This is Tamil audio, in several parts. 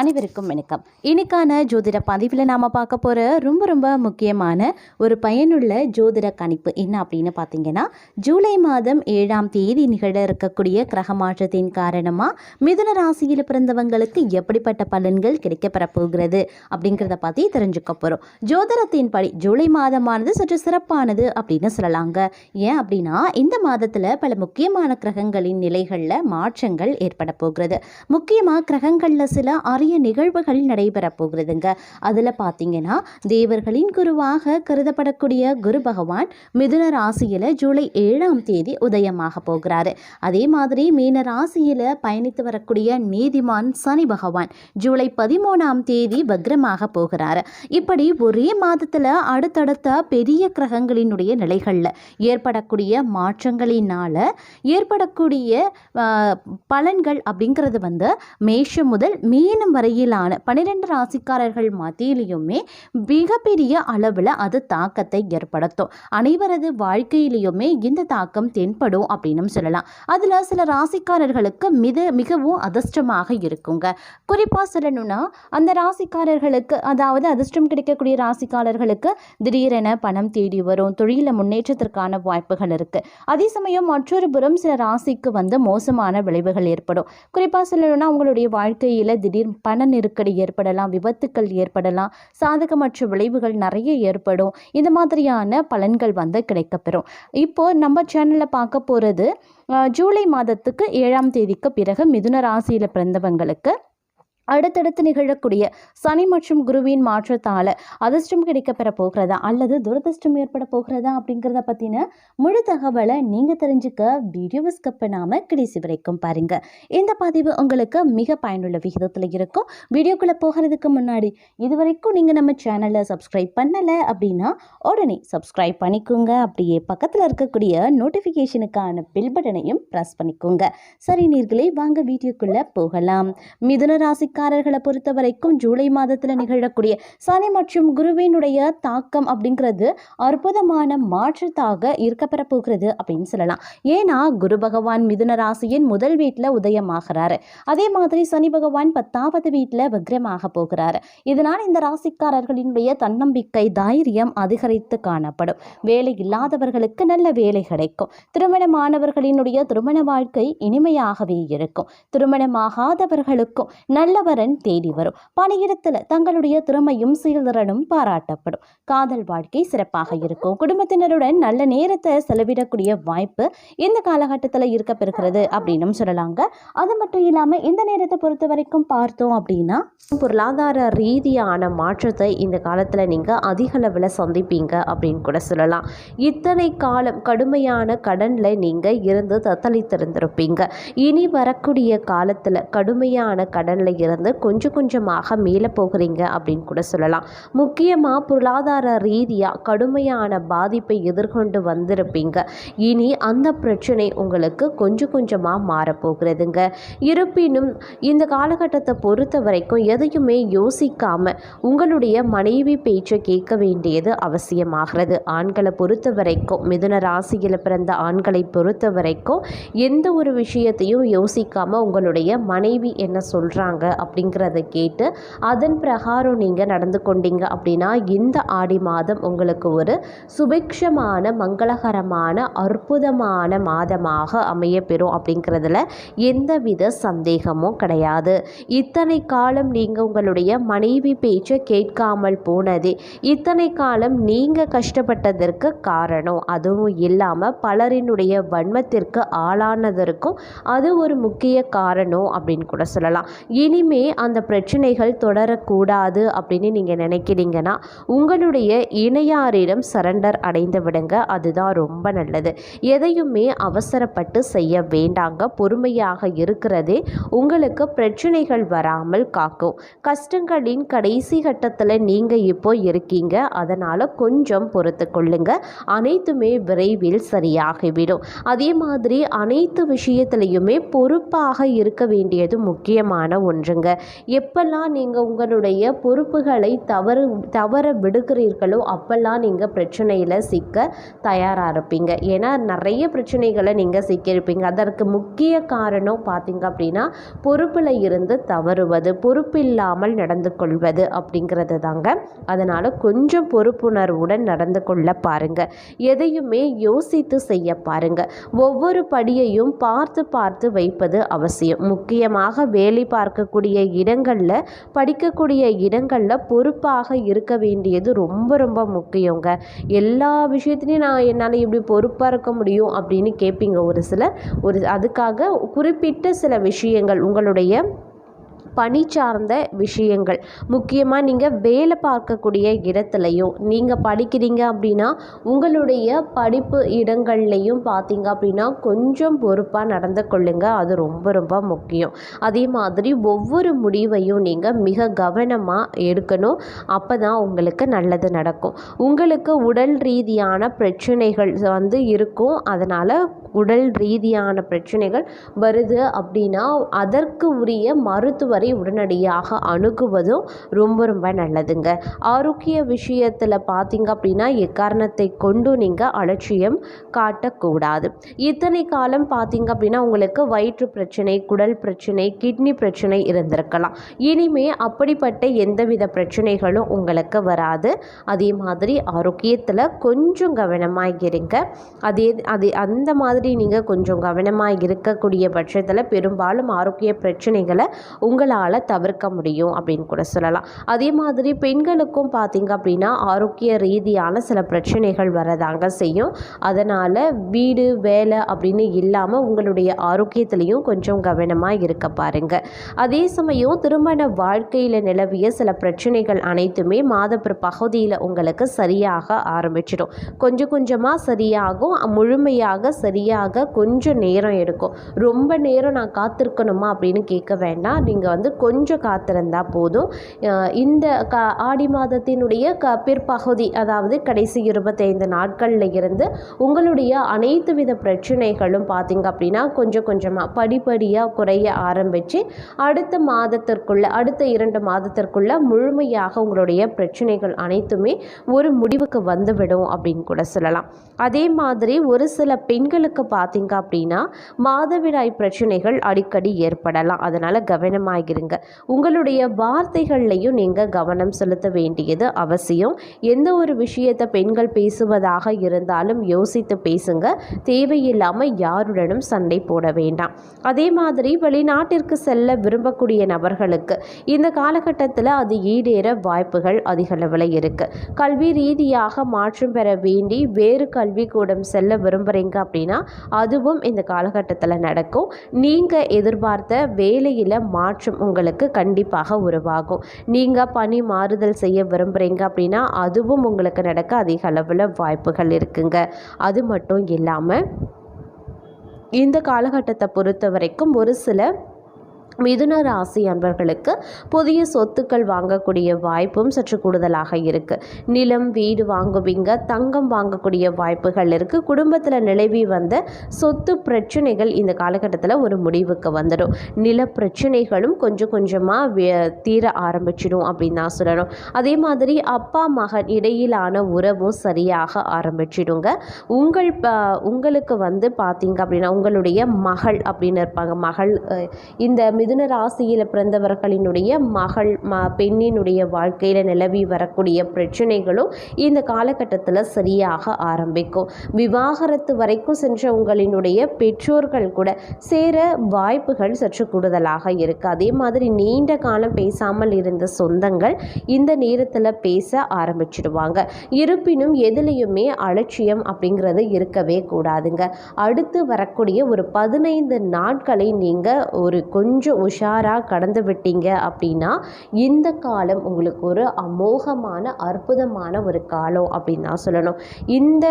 அனைவருக்கும் வணக்கம். இன்னைக்கான ஜோதிட பதிவில் நாம் பார்க்க போகிற ரொம்ப ரொம்ப முக்கியமான ஒரு பயனுள்ள ஜோதிட கணிப்பு என்ன அப்படின்னு பார்த்தீங்கன்னா ஜூலை மாதம் ஏழாம் தேதி நிகழ இருக்கக்கூடிய கிரக மாற்றத்தின் காரணமாக மிதுன ராசியில் பிறந்தவங்களுக்கு எப்படிப்பட்ட பலன்கள் கிடைக்கப்பெற போகிறது அப்படிங்கிறத பற்றி தெரிஞ்சுக்க போகிறோம் ஜோதிடத்தின் படி ஜூலை மாதமானது சற்று சிறப்பானது அப்படின்னு சொல்லலாங்க. ஏன் அப்படின்னா இந்த மாதத்தில் பல முக்கியமான கிரகங்களின் நிலைகளில் மாற்றங்கள் ஏற்பட போகிறது. முக்கியமாக கிரகங்களில் சில நிறைய நிகழ்வுகள் நடைபெற போகிறதுங்க அதில் பார்த்தீங்கன்னா தேவர்களின் குருவாக கருதப்படக்கூடிய குரு பகவான் மிதுன ராசியில் ஜூலை ஏழாம் தேதி உதயமாக போகிறாரு. அதே மாதிரி மீன ராசியில் பயணித்து வரக்கூடிய நீதிமான் சனி பகவான் ஜூலை பதிமூணாம் தேதி வக்ரமாக போகிறாரு. இப்படி ஒரே மாதத்தில் அடுத்தடுத்த பெரிய கிரகங்களினுடைய நிலைகளில் ஏற்படக்கூடிய மாற்றங்களினால் ஏற்படக்கூடிய பலன்கள் அப்படிங்கிறது வந்து மேஷம் முதல் மீனம் வரையிலான பன்னிரெண்டு ராசிக்காரர்கள் மத்தியிலையுமே மிகப்பெரிய அளவில் அது தாக்கத்தை ஏற்படுத்தும். அனைவரது வாழ்க்கையிலையுமே இந்த தாக்கம் தென்படும் அப்படின்னு சொல்லலாம். அதில் சில ராசிக்காரர்களுக்கு மித மிகவும் அதிர்ஷ்டமாக இருக்குங்க. குறிப்பாக சொல்லணும்னா அந்த ராசிக்காரர்களுக்கு அதாவது அதிர்ஷ்டம் கிடைக்கக்கூடிய ராசிக்காரர்களுக்கு திடீரென பணம் தேடி வரும் தொழிலில் முன்னேற்றத்திற்கான வாய்ப்புகள் இருக்குது அதே சமயம் மற்றொரு புறம் சில ராசிக்கு வந்து மோசமான விளைவுகள் ஏற்படும். குறிப்பாக சொல்லணும்னா உங்களுடைய வாழ்க்கையில் திடீர் பண நெருக்கடி ஏற்படலாம் விபத்துக்கள் ஏற்படலாம் சாதகமற்ற விளைவுகள் நிறைய ஏற்படும். இந்த மாதிரியான பலன்கள் வந்து கிடைக்கப்பெறும். இப்போ நம்ம சேனலில் பார்க்க போகிறது ஜூலை மாதத்துக்கு ஏழாம் தேதிக்கு பிறகு மிதுன ராசியில் பிறந்தவங்களுக்கு அடுத்தடுத்து நிகழக்கூடிய சனி மற்றும் குருவின் மாற்றத்தால் அதிர்ஷ்டம் கிடைக்கப்பெற போகிறதா அல்லது துரதிர்ஷ்டம் ஏற்பட போகிறதா அப்படிங்கிறத பற்றின முழு தகவலை நீங்கள் தெரிஞ்சுக்க வீடியோவை ஸ்கிப் பண்ணாமல் கடைசி வரைக்கும் பாருங்கள் இந்த பதிவு உங்களுக்கு மிக பயனுள்ள விகிதத்தில் இருக்கும். வீடியோக்குள்ளே போகிறதுக்கு முன்னாடி இது வரைக்கும் நீங்கள் நம்ம சேனலை சப்ஸ்கிரைப் பண்ணலை அப்படின்னா உடனே சப்ஸ்கிரைப் பண்ணிக்கோங்க. அப்படியே பக்கத்தில் இருக்கக்கூடிய நோட்டிஃபிகேஷனுக்கான பில் பட்டனையும் ப்ரெஸ் பண்ணிக்கோங்க. சரி நீர்களே வாங்க வீடியோக்குள்ளே போகலாம். மிதுன ராசிக்காரர்களை பொறுத்த வரைக்கும் ஜூலை மாதத்தில் நிகழக்கூடிய சனி மற்றும் குருவினுடைய தாக்கம் அப்படிங்கிறது அற்புதமான மாற்றத்தாக இருக்கப்பெற போகிறது அப்படின்னு சொல்லலாம். ஏன்னா குரு பகவான் மிதுன ராசியின் முதல் வீட்டில் உதயமாகிறாரு. அதே மாதிரி சனி பகவான் பத்தாவது வீட்டில் வக்ரமாக போகிறாரு. இதனால் இந்த ராசிக்காரர்களினுடைய தன்னம்பிக்கை தைரியம் அதிகரித்து காணப்படும். வேலை இல்லாதவர்களுக்கு நல்ல வேலை கிடைக்கும். திருமணமானவர்களினுடைய திருமண வாழ்க்கை இனிமையாகவே இருக்கும். திருமணமாகாதவர்களுக்கும் நல்ல கணவரன் தேடி வரும். பணியிடத்தில் தங்களுடைய திறமையும் செயல்திறனும் பாராட்டப்படும். காதல் வாழ்க்கை சிறப்பாக இருக்கும். குடும்பத்தினருடன் நல்ல நேரத்தை செலவிடக்கூடிய வாய்ப்பு இந்த காலகட்டத்தில் இருக்க பெறுகிறது அப்படின்னும் சொல்லலாங்க. அது மட்டும் இல்லாமல் இந்த நேரத்தை பொறுத்த வரைக்கும் பார்த்தோம் அப்படின்னா பொருளாதார ரீதியான மாற்றத்தை இந்த காலத்தில் நீங்கள் அதிக அளவில் சந்திப்பீங்க அப்படின்னு கூட சொல்லலாம். இத்தனை காலம் கடுமையான கடனில் நீங்கள் இருந்து தத்தளித்திருந்திருப்பீங்க. இனி வரக்கூடிய காலத்தில் கடுமையான கடனில் இருந்து கொஞ்சம் கொஞ்சமாக மேலே போகிறீங்க அப்படின்னு கூட சொல்லலாம். முக்கியமாக பொருளாதார ரீதியாக கடுமையான பாதிப்பை எதிர்கொண்டு வந்திருப்பீங்க. இனி அந்த பிரச்சனை உங்களுக்கு கொஞ்சம் கொஞ்சமாக மாறப்போகிறதுங்க இருப்பினும் இந்த காலகட்டத்தை பொறுத்த வரைக்கும் எதையுமே யோசிக்காமல் உங்களுடைய மனைவி பேச்சை கேட்க வேண்டியது அவசியமாகிறது. ஆண்களை பொறுத்த வரைக்கும் மிதுன ராசியில் பிறந்த ஆண்களை பொறுத்த வரைக்கும் எந்த ஒரு விஷயத்தையும் யோசிக்காமல் உங்களுடைய மனைவி என்ன சொல்கிறாங்க அப்படிங்கிறத கேட்டு அதன் பிரகாரம் நீங்கள் நடந்து கொண்டீங்க அப்படின்னா இந்த ஆடி மாதம் உங்களுக்கு ஒரு சுபிக்ஷமான மங்களகரமான அற்புதமான மாதமாக அமையப்பெறும் அப்படிங்கிறதுல எந்தவித சந்தேகமும் கிடையாது. இத்தனை காலம் நீங்கள் உங்களுடைய மனைவி பேச்சை கேட்காமல் போனதே இத்தனை காலம் நீங்கள் கஷ்டப்பட்டதற்கு காரணம் அதுவும் இல்லாமல் பலரினுடைய வன்மத்திற்கு ஆளானதற்கும் அது ஒரு முக்கிய காரணம் அப்படின்னு கூட சொல்லலாம். இனிமே அந்த பிரச்சனைகள் தொடரக்கூடாது அப்படின்னு நீங்கள் நினைக்கிறீங்கன்னா உங்களுடைய இணையாரிடம் சரண்டர் அடைந்து விடுங்க. அதுதான் ரொம்ப நல்லது. எதையுமே அவசரப்பட்டு செய்ய வேண்டாங்க. பொறுமையாக இருக்கிறதே உங்களுக்கு பிரச்சனைகள் வராமல் காக்கும். கஷ்டங்களின் கடைசி கட்டத்தில் நீங்கள் இப்போ இருக்கீங்க. அதனால் கொஞ்சம் பொறுத்து கொள்ளுங்க. அனைத்துமே விரைவில் சரியாகிவிடும். அதே மாதிரி அனைத்து விஷயத்திலையுமே பொறுப்பாக இருக்க வேண்டியது முக்கியமான ஒன்றுங்க. பாருங்கள் எப்பெல்லாம் நீங்கள் உங்களுடைய பொறுப்புகளை தவறு தவற விடுகிறீர்களோ அப்பெல்லாம் நீங்கள் பிரச்சனையில் சிக்க தயாராக இருப்பீங்க. ஏன்னா நிறைய பிரச்சனைகளை நீங்கள் சிக்கியிருப்பீங்க. அதற்கு முக்கிய காரணம் பார்த்தீங்க அப்படின்னா பொறுப்பில் இருந்து தவறுவது பொறுப்பில்லாமல் நடந்து கொள்வது அப்படிங்கிறது தாங்க. அதனால் கொஞ்சம் பொறுப்புணர்வுடன் நடந்து கொள்ள பாருங்க. எதையுமே யோசித்து செய்ய பாருங்க. ஒவ்வொரு படியையும் பார்த்து பார்த்து வைப்பது அவசியம். முக்கியமாக வேலை பார்க்கக்கூடிய இடங்களில் படிக்கக்கூடிய இடங்களில் பொறுப்பாக இருக்க வேண்டியது ரொம்ப ரொம்ப முக்கியங்க. எல்லா விஷயத்துலையும் நான் என்னால் இப்படி பொறுப்பாக இருக்க முடியும் அப்படின்னு கேட்பீங்க ஒரு சிலர். ஒரு அதுக்காக குறிப்பிட்ட சில விஷயங்கள் உங்களுடைய பணி சார்ந்த விஷயங்கள். முக்கியமாக நீங்கள் வேலை பார்க்கக்கூடிய இடத்துலையும் நீங்கள் படிக்கிறீங்க அப்படின்னா உங்களுடைய படிப்பு இடங்கள்லையும் பார்த்தீங்க அப்படின்னா கொஞ்சம் பொறுப்பாக நடந்து கொள்ளுங்க. அது ரொம்ப ரொம்ப முக்கியம். அதே மாதிரி ஒவ்வொரு முடிவையும் நீங்கள் மிக கவனமாக எடுக்கணும். அப்போ தான் உங்களுக்கு நல்லது நடக்கும். உங்களுக்கு உடல் ரீதியான பிரச்சனைகள் வந்து இருக்கும். அதனால் உடல் ரீதியான பிரச்சனைகள் வருது அப்படின்னா அதற்கு உரிய மருத்துவரை உடனடியாக அணுகுவதும் ரொம்ப ரொம்ப நல்லதுங்க. ஆரோக்கிய விஷயத்தில் பார்த்தீங்க அப்படின்னா எக்காரணத்தை கொண்டு நீங்கள் அலட்சியம் காட்டக்கூடாது. இத்தனை காலம் பார்த்தீங்க அப்படின்னா உங்களுக்கு வயிற்று பிரச்சனை குடல் பிரச்சனை கிட்னி பிரச்சனை இருந்திருக்கலாம். இனிமே அப்படிப்பட்ட எந்தவித பிரச்சனைகளும் உங்களுக்கு வராது. அதே மாதிரி ஆரோக்கியத்தில் கொஞ்சம் கவனமாக இருங்க. அதே அதே அந்த மாதிரி நீங்கள் கொஞ்சம் கவனமாக இருக்கக்கூடிய பட்சத்தில் பெரும்பாலும் ஆரோக்கிய பிரச்சனைகளை உங்களால் தவிர்க்க முடியும் அப்படின்னு கூட சொல்லலாம். அதே மாதிரி பெண்களுக்கும் பார்த்தீங்க அப்படின்னா ஆரோக்கிய ரீதியான சில பிரச்சனைகள் வரதாங்க செய்யும். அதனால் வீடு வேலை அப்படின்னு இல்லாமல் உங்களுடைய ஆரோக்கியத்திலையும் கொஞ்சம் கவனமாக இருக்க பாருங்கள் அதே சமயம் திருமண வாழ்க்கையில் நிலவிய சில பிரச்சனைகள் அனைத்துமே மாதப்பிற பகுதியில் உங்களுக்கு சரியாக ஆரம்பிச்சிடும். கொஞ்சம் கொஞ்சமாக சரியாகும் முழுமையாக சரியாக கொஞ்சம் நேரம் எடுக்கும். ரொம்ப நேரம் நான் காத்திருக்கணுமா அப்படின்னு கேட்க வேண்டாம். நீங்கள் வந்து கொஞ்சம் காத்திருந்தா போதும். இந்த க ஆடி மாதத்தினுடைய க பிற்பகுதி அதாவது கடைசி இருபத்தைந்து நாட்களில் இருந்து உங்களுடைய அனைத்து வித பிரச்சனைகளும் பார்த்தீங்க அப்படின்னா கொஞ்சம் கொஞ்சமாக படிப்படியாக குறைய ஆரம்பித்து அடுத்த மாதத்திற்குள்ள அடுத்த இரண்டு மாதத்திற்குள்ள முழுமையாக உங்களுடைய பிரச்சனைகள் அனைத்துமே ஒரு முடிவுக்கு வந்துவிடும் அப்படின்னு கூட சொல்லலாம். அதே மாதிரி ஒரு சில பெண்களுக்கு பார்த்தீங்க அப்படின்னா மாதவிடாய் பிரச்சனைகள் அடிக்கடி ஏற்படலாம். அதனால் கவனமாகிருங்க உங்களுடைய வார்த்தைகள்லையும் நீங்கள் கவனம் செலுத்த வேண்டியது அவசியம். எந்த ஒரு விஷயத்தை பெண்கள் பேசுவதாக இருந்தாலும் யோசித்து பேசுங்க. தேவையில்லாமல் யாருடனும் சண்டை போட வேண்டாம். அதே மாதிரி வெளிநாட்டிற்கு செல்ல விரும்பக்கூடிய நபர்களுக்கு இந்த காலகட்டத்தில் அது ஈடேற வாய்ப்புகள் அதிகளவில் இருக்குது கல்வி ரீதியாக மாற்றம் பெற வேண்டி வேறு கல்விக்கூடம் செல்ல விரும்புகிறீங்க அப்படின்னா அதுவும் இந்த காலகட்டத்தில் நடக்கும். நீங்கள் எதிர்பார்த்த வேலையில் மாற்றம் உங்களுக்கு கண்டிப்பாக உருவாகும். நீங்கள் பணி மாறுதல் செய்ய விரும்புகிறீங்க அப்படின்னா அதுவும் உங்களுக்கு நடக்க அதிக அளவில் வாய்ப்புகள் இருக்குங்க. அது மட்டும் இல்லாமல் இந்த காலகட்டத்தை பொறுத்த வரைக்கும் ஒரு சில மிதுன ராசி அன்பர்களுக்கு புதிய சொத்துக்கள் வாங்கக்கூடிய வாய்ப்பும் சற்று கூடுதலாக இருக்குது நிலம் வீடு வாங்குவீங்க தங்கம் வாங்கக்கூடிய வாய்ப்புகள் இருக்குது குடும்பத்தில் நிலவி வந்த சொத்து பிரச்சனைகள் இந்த காலகட்டத்தில் ஒரு முடிவுக்கு வந்துடும். நில பிரச்சனைகளும் கொஞ்சம் கொஞ்சமாக தீர ஆரம்பிச்சிடும் அப்படின்னு நான் சொல்லணும். அதே மாதிரி அப்பா மகன் இடையிலான உறவும் சரியாக ஆரம்பிச்சிடுங்க. உங்கள் ப உங்களுக்கு வந்து பார்த்தீங்க அப்படின்னா உங்களுடைய மகள் அப்படின்னு இருப்பாங்க. மகள் இந்த மிதுன ராசியில் பிறந்தவர்களினுடைய மகள் ம பெண்ணினுடைய வாழ்க்கையில் நிலவி வரக்கூடிய பிரச்சனைகளும் இந்த காலகட்டத்தில் சரியாக ஆரம்பிக்கும். விவாகரத்து வரைக்கும் சென்ற உங்களினுடைய பெற்றோர்கள் கூட சேர வாய்ப்புகள் சற்று கூடுதலாக இருக்குது அதே மாதிரி நீண்ட காலம் பேசாமல் இருந்த சொந்தங்கள் இந்த நேரத்தில் பேச ஆரம்பிச்சிடுவாங்க. இருப்பினும் எதுலேயுமே அலட்சியம் அப்படிங்கிறது இருக்கவே கூடாதுங்க. அடுத்து வரக்கூடிய ஒரு பதினைந்து நாட்களை நீங்கள் ஒரு கொஞ்சம் உஷாராக கடந்து விட்டீங்க அப்படின்னா இந்த காலம் உங்களுக்கு ஒரு அமோகமான அற்புதமான ஒரு காலம் அப்படின்னு தான் சொல்லணும். இந்த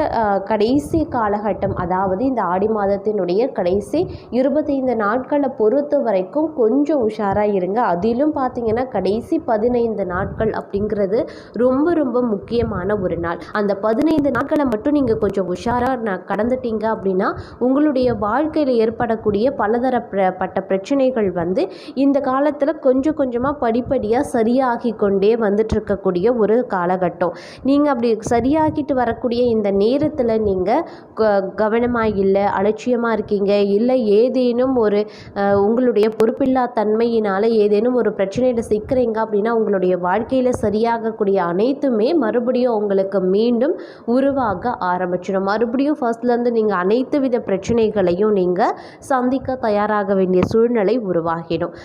கடைசி காலகட்டம் அதாவது இந்த ஆடி மாதத்தினுடைய கடைசி இருபத்தைந்து நாட்களை பொறுத்த வரைக்கும் கொஞ்சம் உஷாராக இருங்க. அதிலும் பார்த்தீங்கன்னா கடைசி பதினைந்து நாட்கள் அப்படிங்கிறது ரொம்ப ரொம்ப முக்கியமான ஒரு நாள். அந்த பதினைந்து நாட்களை மட்டும் நீங்கள் கொஞ்சம் உஷாராக நான் கடந்துட்டீங்க அப்படின்னா உங்களுடைய வாழ்க்கையில் ஏற்படக்கூடிய பலதரப்பட்ட பிரச்சனைகள் வந்து வந்து இந்த காலத்தில் கொஞ்சம் கொஞ்சமாக படிப்படியாக சரியாகி கொண்டே வந்துட்டு இருக்கக்கூடிய ஒரு காலகட்டம். நீங்கள் அப்படி சரியாகிட்டு வரக்கூடிய இந்த நேரத்தில் நீங்கள் கவனமாக இல்லை அலட்சியமாக இருக்கீங்க இல்லை ஏதேனும் ஒரு உங்களுடைய பொறுப்பில்லா தன்மையினால் ஏதேனும் ஒரு பிரச்சனையில் சிக்கிறீங்க அப்படின்னா உங்களுடைய வாழ்க்கையில் சரியாகக்கூடிய அனைத்துமே மறுபடியும் உங்களுக்கு மீண்டும் உருவாக ஆரம்பிச்சிடும். மறுபடியும் ஃபர்ஸ்ட்லேருந்து நீங்கள் அனைத்து வித பிரச்சனைகளையும் நீங்கள் சந்திக்க தயாராக வேண்டிய சூழ்நிலை உருவாகும். ஆகிடும்